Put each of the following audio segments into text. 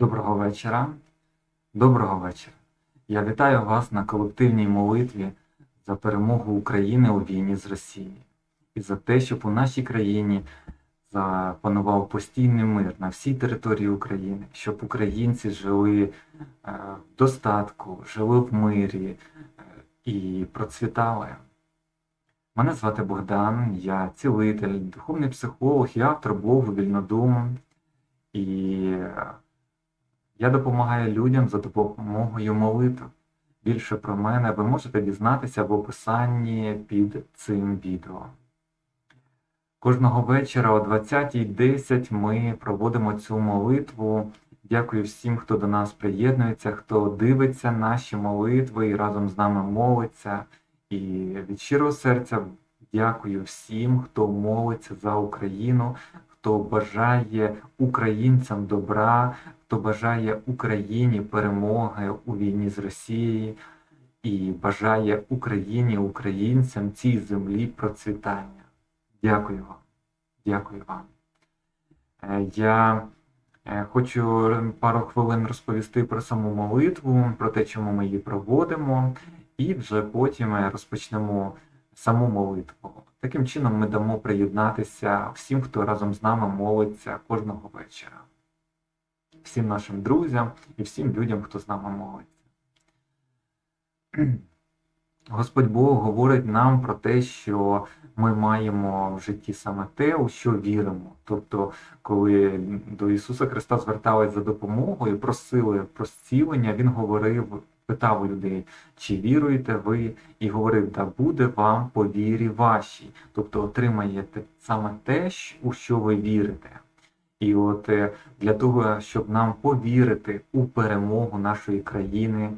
Доброго вечора. Доброго вечора. Я вітаю вас на колективній молитві за перемогу України у війні з Росією і за те, щоб у нашій країні запанував постійний мир на всій території України, щоб українці жили е, в достатку, жили в мирі е, і процвітали. Мене звати Богдан, я цілитель, духовний психолог і автор блогу Вільнодум. І е, я допомагаю людям за допомогою молитв. Більше про мене ви можете дізнатися в описанні під цим відео. Кожного вечора о 20.10 ми проводимо цю молитву. Дякую всім, хто до нас приєднується, хто дивиться наші молитви і разом з нами молиться. І від щирого серця дякую всім, хто молиться за Україну, хто бажає українцям добра, хто бажає Україні перемоги у війні з Росією і бажає Україні, українцям цій землі процвітання. Дякую вам. Дякую вам. Е, Я е, хочу пару хвилин розповісти про саму молитву, про те, чому ми її проводимо, і вже потім е, розпочнемо саму молитву. Таким чином ми дамо приєднатися всім, хто разом з нами молиться кожного вечора. Всім нашим друзям і всім людям, хто з нами молиться. Господь Бог говорить нам про те, що ми маємо в житті саме те, у що віримо. Тобто, коли до Ісуса Христа звертались за допомогою, просили про зцілення, Він говорив, питав у людей, чи віруєте ви, і говорив, да буде вам по вірі вашій. Тобто отримаєте саме те, у що ви вірите. І от е, для того, щоб нам повірити у перемогу нашої країни,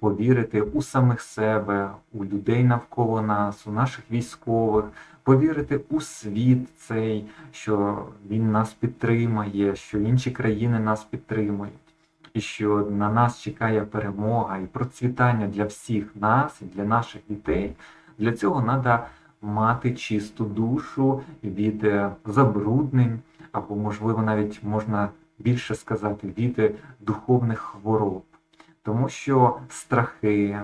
повірити у самих себе, у людей навколо нас, у наших військових, повірити у світ цей, що він нас підтримає, що інші країни нас підтримують, і що на нас чекає перемога і процвітання для всіх нас і для наших дітей. Для цього треба мати чисту душу від е, забруднень або, можливо, навіть можна більше сказати, від духовних хвороб. Тому що страхи,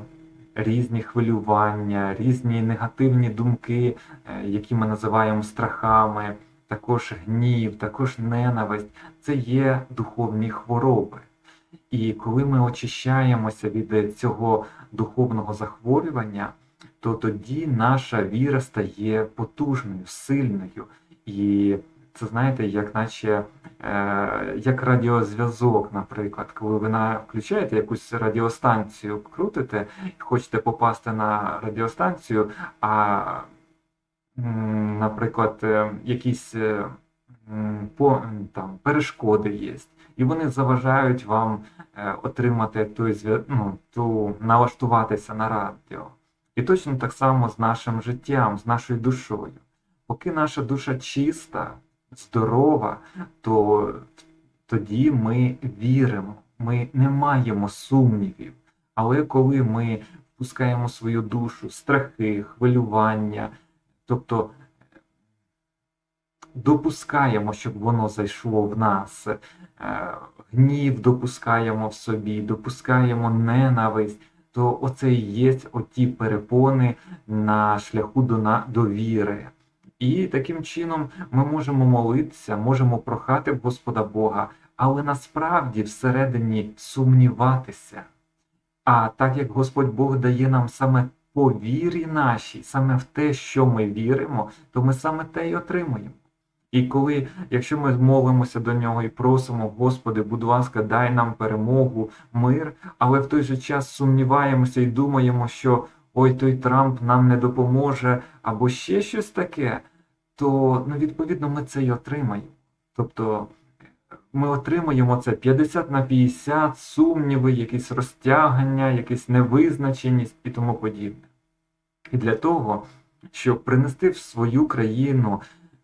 різні хвилювання, різні негативні думки, е, які ми називаємо страхами, також гнів, також ненависть це є духовні хвороби. І коли ми очищаємося від цього духовного захворювання, то тоді наша віра стає потужною, сильною. І це знаєте, як наче е, як радіозв'язок, наприклад, коли ви на, включаєте якусь радіостанцію, крутите хочете попасти на радіостанцію, а, наприклад, е, якісь е, там, перешкоди є, і вони заважають вам е, отримати зв'я- ну, ту налаштуватися на радіо. І точно так само з нашим життям, з нашою душою. Поки наша душа чиста, здорова, то тоді ми віримо, ми не маємо сумнівів. Але коли ми впускаємо свою душу, страхи, хвилювання, тобто допускаємо, щоб воно зайшло в нас, е, гнів допускаємо в собі, допускаємо ненависть, то оце і є оті перепони на шляху до, на, до віри. І таким чином ми можемо молитися, можемо прохати Господа Бога, але насправді всередині сумніватися. А так як Господь Бог дає нам саме по вірі нашій, саме в те, що ми віримо, то ми саме те й отримуємо. І коли, якщо ми молимося до нього і просимо, Господи, будь ласка, дай нам перемогу, мир, але в той же час сумніваємося і думаємо, що ой, той Трамп нам не допоможе, або ще щось таке, то ну, відповідно ми це й отримаємо. Тобто ми отримаємо це 50 на 50, сумніви, якісь розтягання, якась невизначеність і тому подібне. І для того, щоб принести в свою країну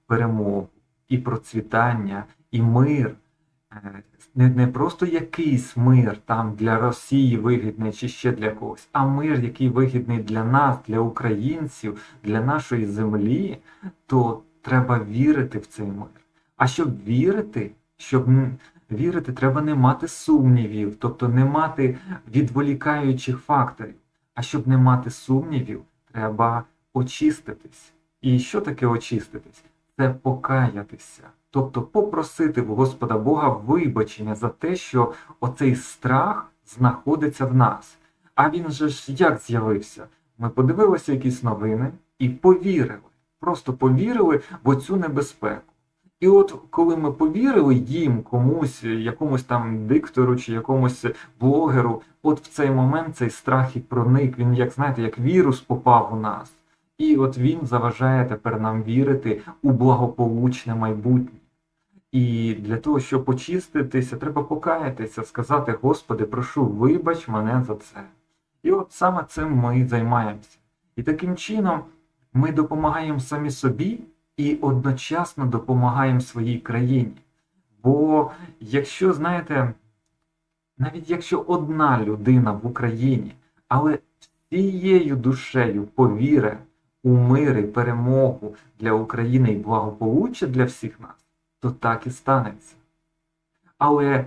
перемогу і процвітання, і мир, е, не, не просто якийсь мир там для Росії вигідний чи ще для когось, а мир, який вигідний для нас, для українців, для нашої землі, то треба вірити в цей мир. А щоб вірити, щоб Вірити треба не мати сумнівів, тобто не мати відволікаючих факторів. А щоб не мати сумнівів, треба очиститись. І що таке очиститись? Це покаятися. Тобто попросити в Господа Бога вибачення за те, що оцей страх знаходиться в нас. А він же ж як з'явився? Ми подивилися якісь новини і повірили. Просто повірили в оцю небезпеку. І от коли ми повірили їм, комусь, якомусь там диктору чи якомусь блогеру, от в цей момент цей страх і проник, він, як знаєте, як вірус попав у нас. І от він заважає тепер нам вірити у благополучне майбутнє. І для того, щоб очиститися, треба покаятися, сказати, Господи, прошу, вибач мене за це. І от саме цим ми займаємося. І таким чином ми допомагаємо самі собі і одночасно допомагаємо своїй країні. Бо якщо, знаєте, навіть якщо одна людина в Україні, але всією душею повіре у мир і перемогу для України і благополуччя для всіх нас, то так і станеться. Але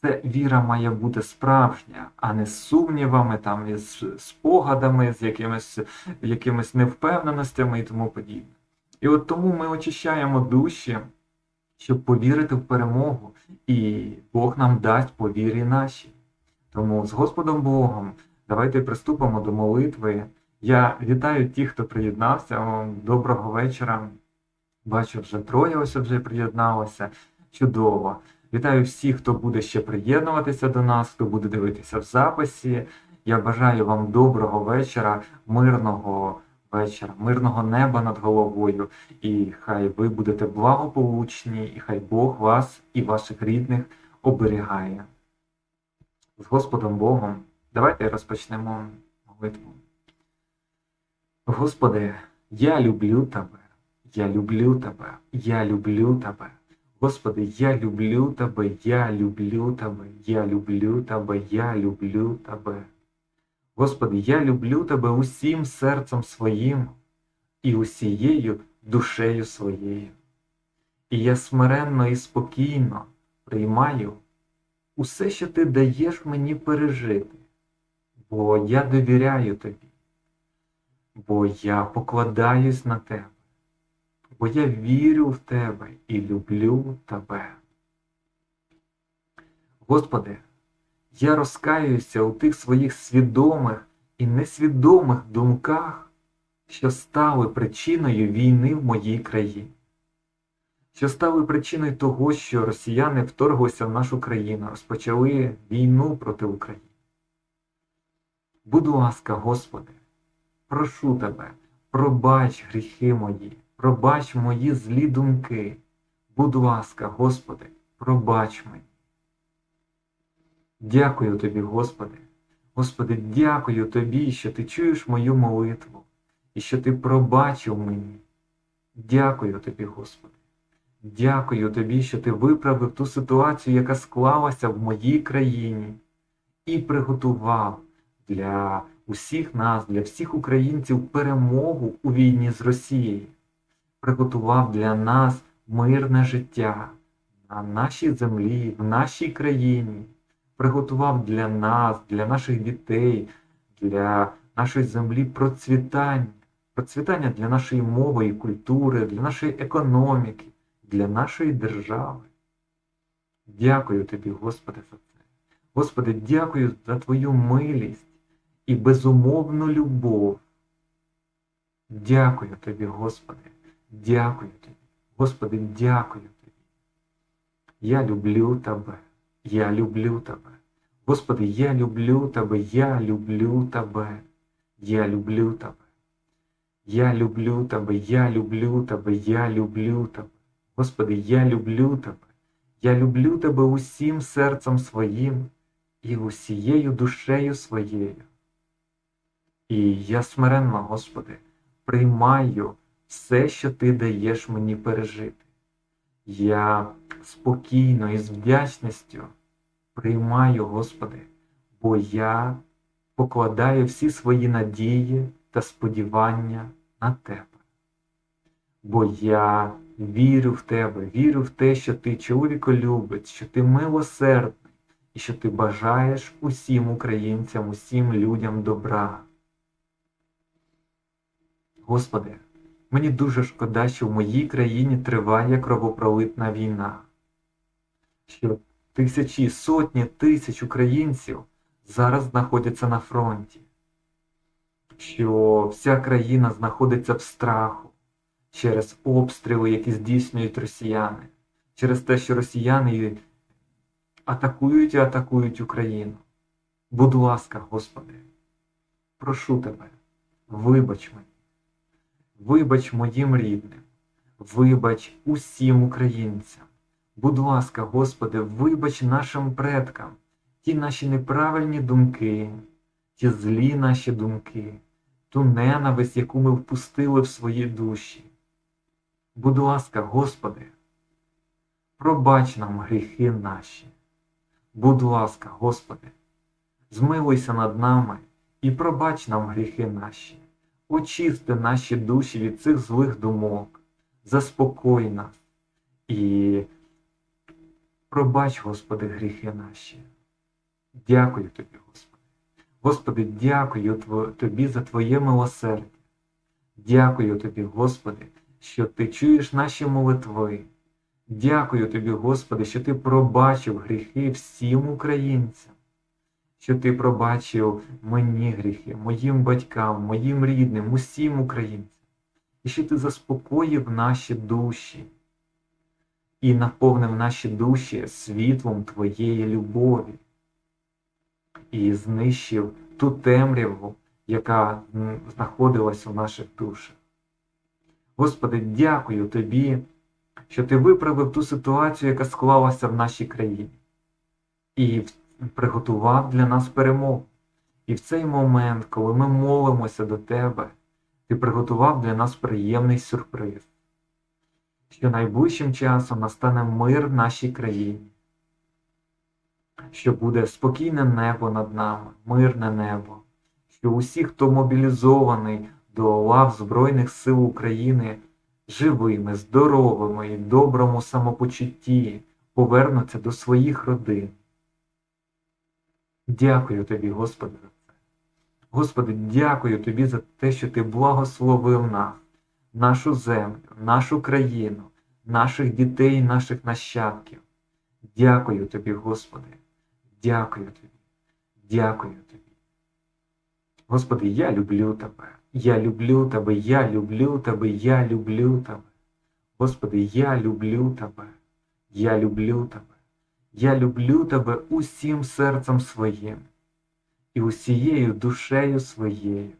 це віра має бути справжня, а не з сумнівами, там, із спогадами, з якимись, якимись невпевненостями і тому подібне. І от тому ми очищаємо душі, щоб повірити в перемогу, і Бог нам дасть по вірі нашій. Тому з Господом Богом давайте приступимо до молитви. Я вітаю тих, хто приєднався. Доброго вечора. Бачу, вже троє ось вже приєдналося. Чудово. Вітаю всіх, хто буде ще приєднуватися до нас, хто буде дивитися в записі. Я бажаю вам доброго вечора, мирного вечора, мирного неба над головою. І хай ви будете благополучні, і хай Бог вас і ваших рідних оберігає. З Господом Богом. Давайте розпочнемо молитву. Господи, я люблю Тебе, я люблю Тебе, я люблю Тебе. Господи, я люблю Тебе, я люблю Тебе, я люблю Тебе, я люблю Тебе. Господи, я люблю Тебе усім серцем своїм і усією душею своєю. І я смиренно і спокійно приймаю усе, що Ти даєш мені пережити, бо я довіряю Тобі, бо я покладаюсь на Тебе бо я вірю в Тебе і люблю Тебе. Господи, я розкаюся у тих своїх свідомих і несвідомих думках, що стали причиною війни в моїй країні, що стали причиною того, що росіяни вторглися в нашу країну, розпочали війну проти України. Будь ласка, Господи, прошу Тебе, пробач гріхи мої. Пробач мої злі думки. Будь ласка, Господи, пробач мені. Дякую Тобі, Господи. Господи, дякую Тобі, що Ти чуєш мою молитву і що Ти пробачив мені. Дякую Тобі, Господи. Дякую Тобі, що Ти виправив ту ситуацію, яка склалася в моїй країні, і приготував для усіх нас, для всіх українців перемогу у війні з Росією приготував для нас мирне життя на нашій землі, в нашій країні, приготував для нас, для наших дітей, для нашої землі процвітання, процвітання для нашої мови і культури, для нашої економіки, для нашої держави. Дякую тобі, Господи, за це. Господи, дякую за Твою милість і безумовну любов. Дякую тобі, Господи. Дякую тобі. Господи, дякую тобі. Я люблю тебе. Я люблю тебе. Господи, я люблю тебе, я люблю тебе. Я люблю тебе. Я люблю тебе, я люблю тебе, я люблю тебе. Господи, я люблю тебе. Я люблю тебе усім серцем своїм і усією душею своєю. І я смиренно, Господи, приймаю все, що ти даєш мені пережити. Я спокійно і з вдячністю приймаю, Господи, бо я покладаю всі свої надії та сподівання на Тебе. Бо я вірю в тебе, вірю в те, що ти чоловіколюбець, що ти милосердний і що ти бажаєш усім українцям, усім людям добра. Господи, мені дуже шкода, що в моїй країні триває кровопролитна війна, що тисячі, сотні тисяч українців зараз знаходяться на фронті, що вся країна знаходиться в страху через обстріли, які здійснюють росіяни, через те, що росіяни атакують і атакують Україну. Будь ласка, Господи, прошу Тебе, вибач мені, вибач моїм рідним, вибач усім українцям. Будь ласка, Господи, вибач нашим предкам ті наші неправильні думки, ті злі наші думки, ту ненависть, яку ми впустили в свої душі. Будь ласка, Господи, пробач нам гріхи наші. Будь ласка, Господи, змилуйся над нами і пробач нам гріхи наші, очисти наші душі від цих злих думок, заспокой нас і пробач, Господи, гріхи наші. Дякую Тобі, Господи. Господи, дякую Тобі за Твоє милосердя. Дякую Тобі, Господи, що Ти чуєш наші молитви. Дякую Тобі, Господи, що Ти пробачив гріхи всім українцям, що Ти пробачив мені гріхи, моїм батькам, моїм рідним, усім українцям, і що Ти заспокоїв наші душі і наповнив наші душі світлом Твоєї любові. І знищив ту темряву, яка знаходилась у наших душах. Господи, дякую Тобі, що Ти виправив ту ситуацію, яка склалася в нашій країні, і приготував для нас перемогу. І в цей момент, коли ми молимося до Тебе, Ти приготував для нас приємний сюрприз, що найближчим часом настане мир в нашій країні що буде спокійне небо над нами, мирне небо, що усі, хто мобілізований до лав Збройних сил України, живими, здоровими і доброму самопочутті повернуться до своїх родин. Дякую тобі, Господи, за це. Господи, дякую тобі за те, що Ти благословив нас, нашу землю, нашу країну, наших дітей, наших нащадків. Дякую тобі, Господи. Дякую тобі, дякую тобі. Господи, я люблю тебе, я люблю тебе, я люблю тебе, я люблю тебе. Господи, я люблю тебе, я люблю тебе, я люблю тебе усім серцем своїм і усією душею своєю.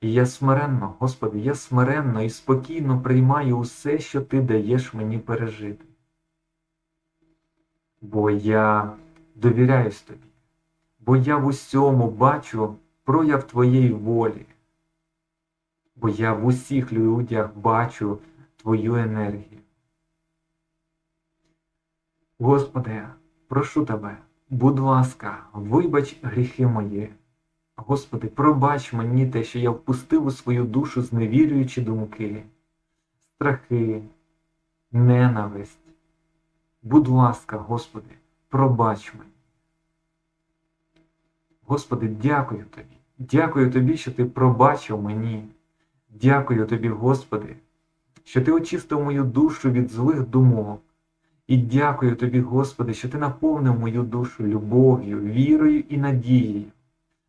І я смиренно, Господи, я смиренно і спокійно приймаю усе, що Ти даєш мені пережити бо я довіряюсь тобі, бо я в усьому бачу прояв твоєї волі, бо я в усіх людях бачу Твою енергію. Господи, прошу тебе, будь ласка, вибач гріхи мої. Господи, пробач мені те, що я впустив у свою душу зневірюючі думки, страхи, ненависть, Будь ласка, Господи, пробач мені. Господи, дякую Тобі. Дякую Тобі, що Ти пробачив мені. Дякую Тобі, Господи, що Ти очистив мою душу від злих думок. І дякую Тобі, Господи, що Ти наповнив мою душу любов'ю, вірою і надією,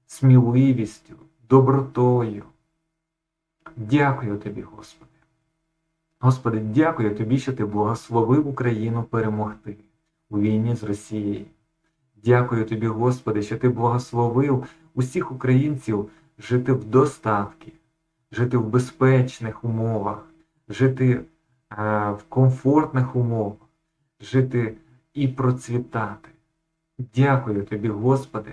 сміливістю, добротою. Дякую Тобі, Господи. Господи, дякую Тобі, що Ти благословив Україну перемогти у війні з Росією. Дякую Тобі, Господи, що Ти благословив усіх українців жити в достатки, жити в безпечних умовах, жити е, в комфортних умовах, жити і процвітати. Дякую Тобі, Господи,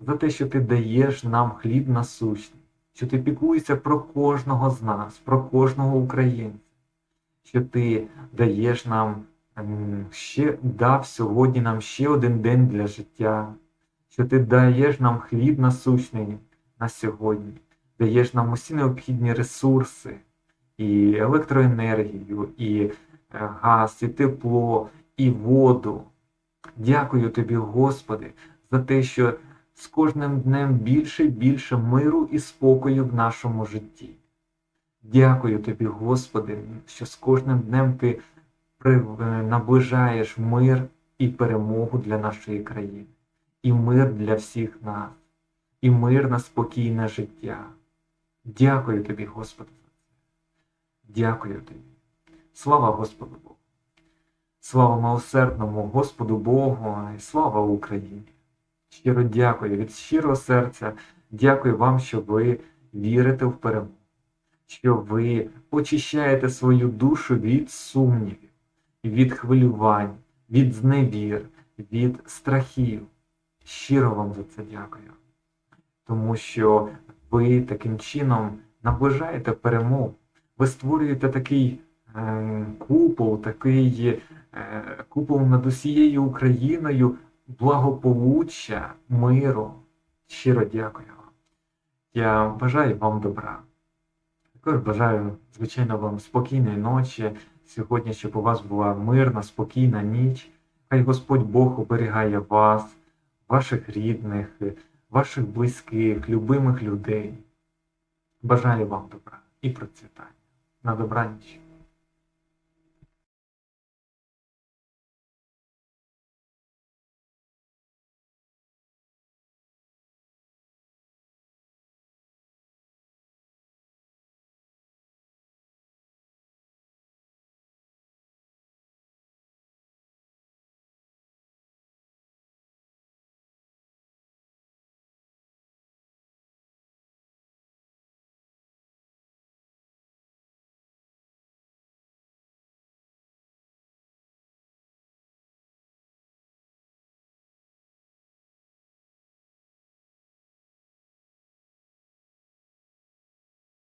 за те, що Ти даєш нам хліб насущний, що Ти піклуєшся про кожного з нас, про кожного українця що ти даєш нам ще дав сьогодні нам ще один день для життя, що ти даєш нам хліб насущний на сьогодні, даєш нам усі необхідні ресурси і електроенергію, і е, газ, і тепло, і воду. Дякую тобі, Господи, за те, що з кожним днем більше і більше миру і спокою в нашому житті. Дякую тобі, Господи, що з кожним днем ти е, наближаєш мир і перемогу для нашої країни, і мир для всіх нас, і мирне спокійне життя. Дякую тобі, Господи, за це. Дякую тобі. Слава Господу Богу. Слава милосердному Господу Богу і слава Україні. Щиро дякую від щирого серця. Дякую вам, що ви вірите в перемогу, що ви очищаєте свою душу від сумнівів, від хвилювань, від зневір, від страхів. Щиро вам за це дякую. Тому що ви таким чином наближаєте перемогу. Ви створюєте такий е, купол, такий е, купол над усією Україною благополуччя, миру. Щиро дякую вам. Я бажаю вам добра. Також бажаю, звичайно, вам спокійної ночі. Сьогодні, щоб у вас була мирна, спокійна ніч. Хай Господь Бог оберігає вас, ваших рідних, ваших близьких, любимих людей. Бажаю вам добра і процвітання. На добраніч.